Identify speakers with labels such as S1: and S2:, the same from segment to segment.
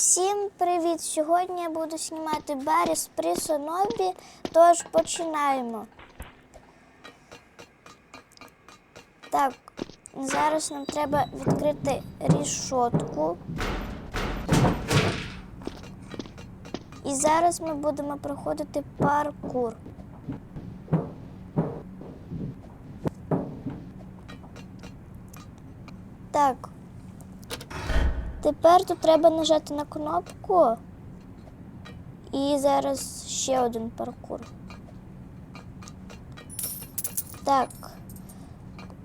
S1: Всім привіт! Сьогодні я буду знімати Барі з Прісонобі, тож починаємо. Так, зараз нам треба відкрити рішотку. І зараз ми будемо проходити паркур. Так. Тепер тут треба нажати на кнопку. І зараз ще один паркур. Так.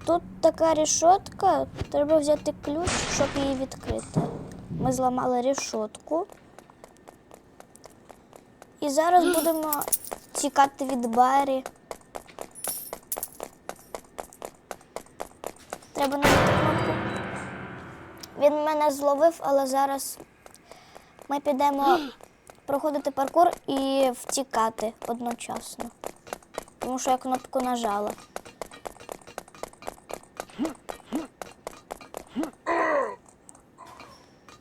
S1: Тут така рішотка. Треба взяти ключ, щоб її відкрити. Ми зламали рішотку. І зараз будемо тікати від Барі. Треба нажати кнопку. Він мене зловив, але зараз ми підемо проходити паркур і втікати одночасно. Тому що я кнопку нажала.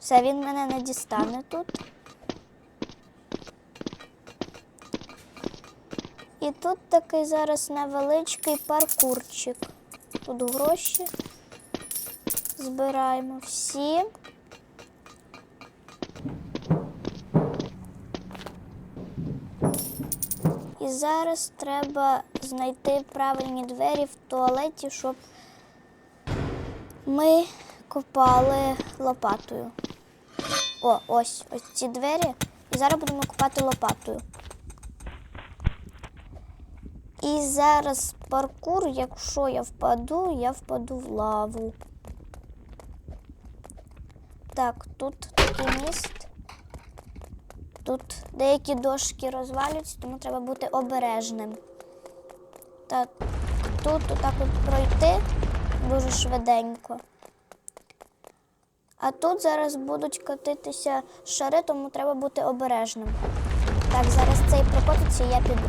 S1: Все, він мене не дістане тут. І тут такий зараз невеличкий паркурчик. Тут гроші збираємо всі. І зараз треба знайти правильні двері в туалеті, щоб ми копали лопатою. О, ось ось ці двері. І зараз будемо копати лопатою. І зараз паркур, якщо я впаду, я впаду в лаву. Так, тут такий міст. Тут деякі дошки розвалюються, тому треба бути обережним. Так, тут отак от пройти дуже швиденько. А тут зараз будуть катитися шари, тому треба бути обережним. Так, зараз цей прокотиться, і я піду.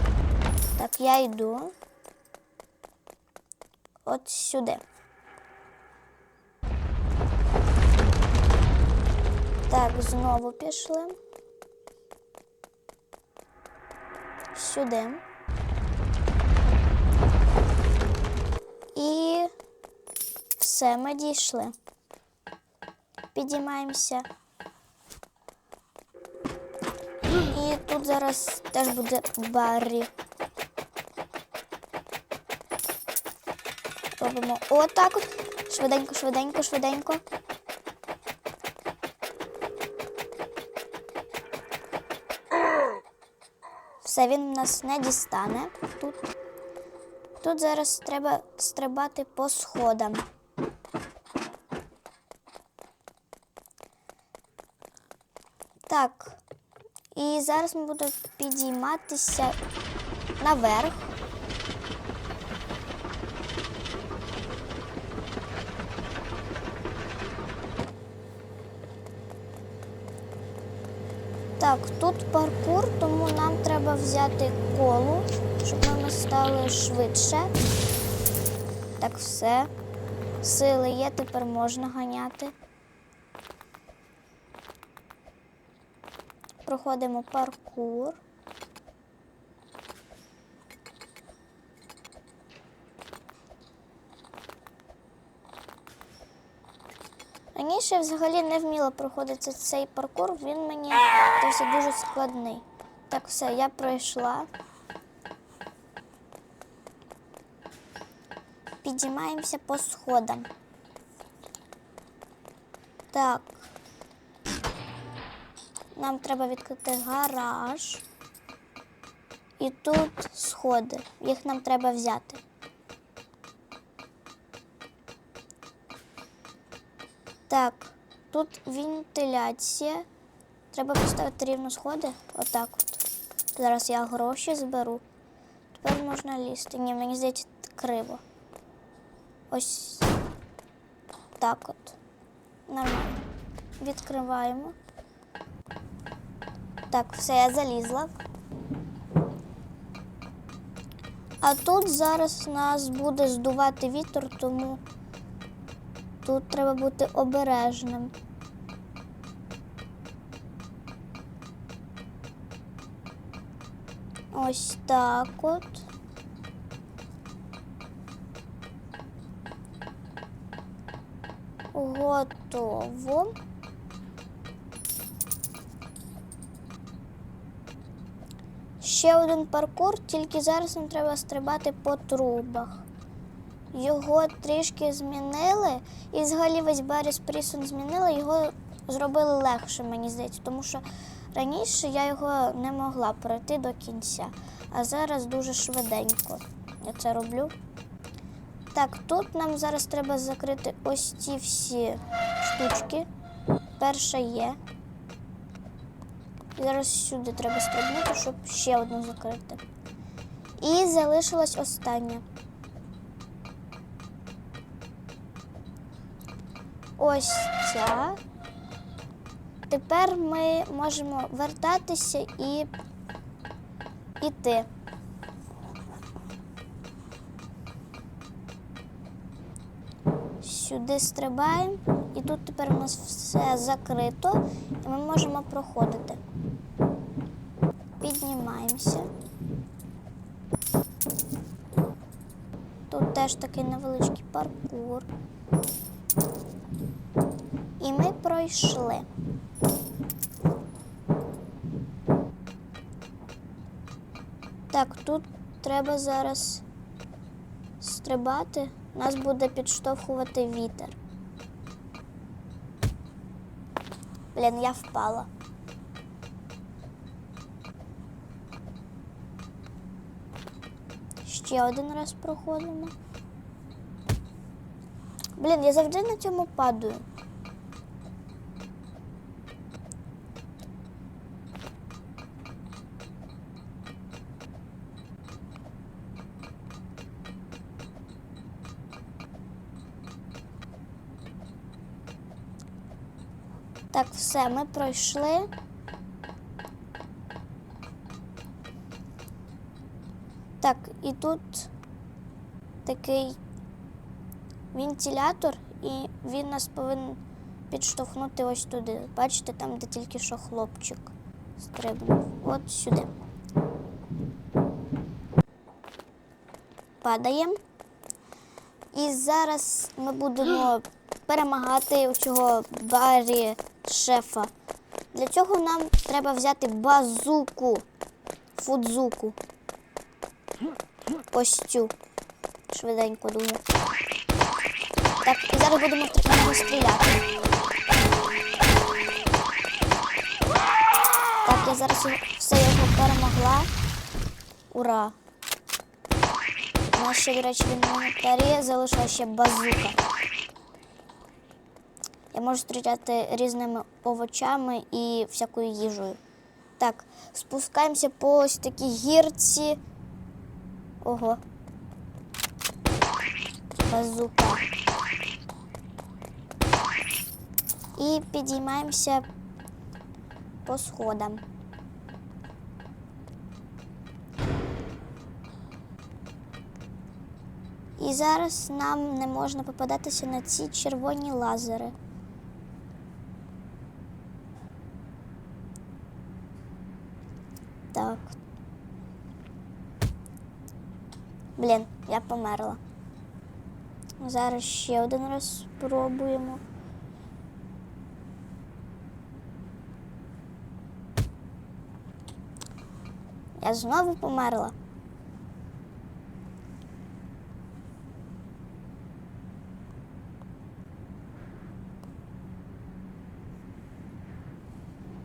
S1: Так, я йду. От сюди. Так, знову пішли. Сюди. І все, ми дійшли. Підіймаємося. І тут зараз теж буде Баррі. Робимо отак от. Швиденько, швиденько, швиденько. Все, він нас не дістане тут. Тут зараз треба стрибати по сходам. Так. І зараз ми будемо підійматися наверх. Так, тут паркур, тому нам треба взяти колу, щоб ми стали швидше. Так, все. Сили є, тепер можна ганяти. Проходимо паркур. Раніше взагалі не вміла проходити цей паркур, він мені здався дуже складний. Так, все, я пройшла. Підіймаємося по сходам. Так. Нам треба відкрити гараж. І тут сходи. Їх нам треба взяти. Так, тут вентиляція. Треба поставити рівно сходи. Отак от. Зараз я гроші зберу. Тепер можна лізти. Ні, мені здається, криво. Ось так от. Нормально. Відкриваємо. Так, все, я залізла. А тут зараз нас буде здувати вітер, тому Тут треба бути обережним. Ось так от. Готово. Ще один паркур, тільки зараз нам треба стрибати по трубах. Його трішки змінили, і взагалі весь Баріс Прісон змінили, його зробили легше, мені здається, тому що раніше я його не могла пройти до кінця, а зараз дуже швиденько я це роблю. Так, тут нам зараз треба закрити ось ці всі штучки. Перша є. І Зараз сюди треба стрибнути, щоб ще одну закрити. І залишилась остання. Ось ця. Тепер ми можемо вертатися і іти. Сюди стрибаємо, і тут тепер у нас все закрито, і ми можемо проходити. Піднімаємося. Тут теж такий невеличкий паркур. Ми пройшли. Так, тут треба зараз стрибати. Нас буде підштовхувати вітер. Блін, я впала. Ще один раз проходимо. Блін, я завжди на цьому падаю. Так, все, ми пройшли. Так, і тут такий вентилятор, і він нас повинен підштовхнути ось туди. Бачите, там, де тільки що хлопчик стрибнув. От сюди. Падаємо. І зараз ми будемо перемагати у цього барі шефа. Для цього нам треба взяти базуку, фудзуку. Ось цю. Швиденько дуже. Так, і зараз будемо стріляти. Так, я зараз все його перемогла. Ура! До речі, в інвентарі залишилася ще базука. Я можу стріляти різними овочами і всякою їжею. Так, спускаємося по ось такій гірці. Ого. Базука. І підіймаємося по сходам. І зараз нам не можна попадатися на ці червоні лазери. Так. Блін, я померла. Зараз ще один раз спробуємо. Я знову померла.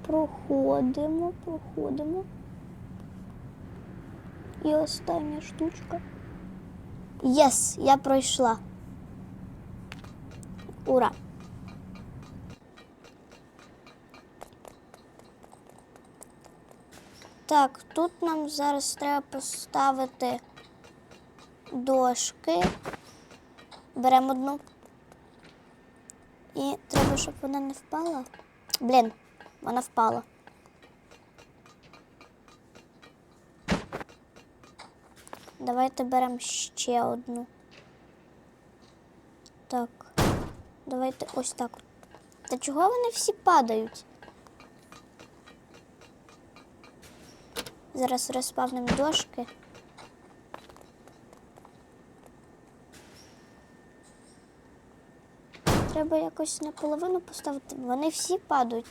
S1: Проходимо, проходимо. І остання штучка. Єс, я пройшла. Ура! Так, тут нам зараз треба поставити дошки. Беремо одну. І треба, щоб вона не впала. Блін, вона впала. Давайте беремо ще одну. Так. Давайте ось так. Та чого вони всі падають? Зараз розпавним дошки. Треба якось наполовину поставити. Вони всі падають.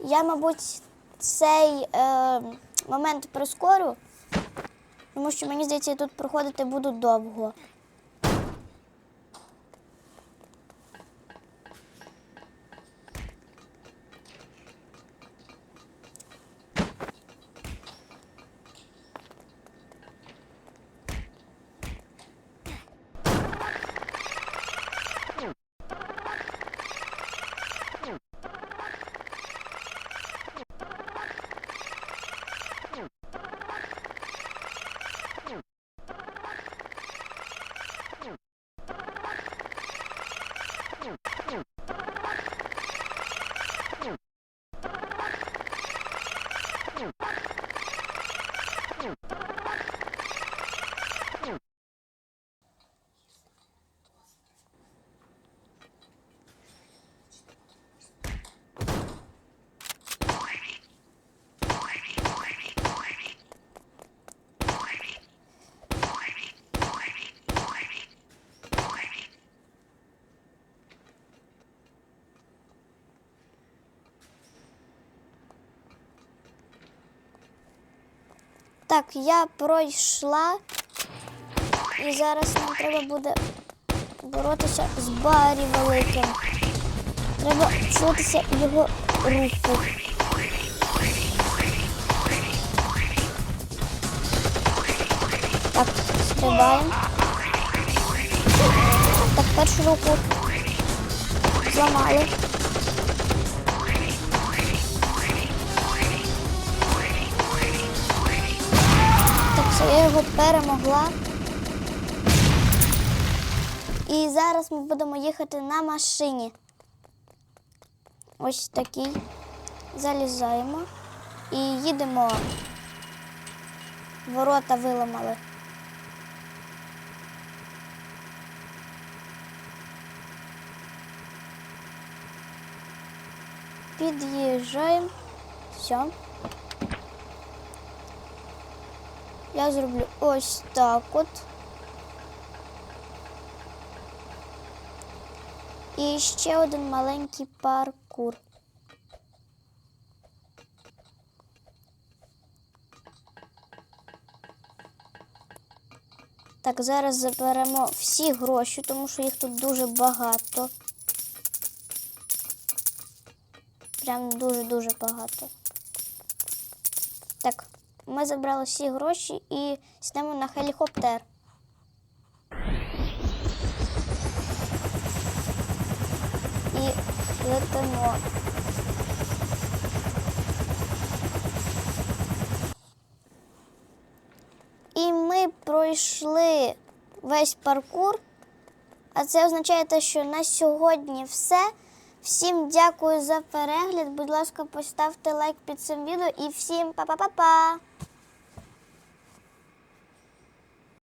S1: Я, мабуть, цей е, момент прискорю, тому що мені здається, тут проходити буду довго. Так, я пройшла, і зараз нам треба буде боротися з Барі великим. Треба чутися його руку. Так, стрибаємо. Так, першу руку зламали. Все, я його перемогла. І зараз ми будемо їхати на машині. Ось такий. Залізаємо і їдемо. Ворота виламали. Під'їжджаємо. Все. Я зроблю ось так от. І ще один маленький паркур. Так, зараз заберемо всі гроші, тому що їх тут дуже багато. Прям дуже-дуже багато. Так, ми забрали всі гроші і сідемо на гелікоптер. І летимо. І ми пройшли весь паркур. А це означає те, що на сьогодні все. Всім дякую за перегляд. Будь ласка, поставте лайк під цим відео і всім па-па-па-па!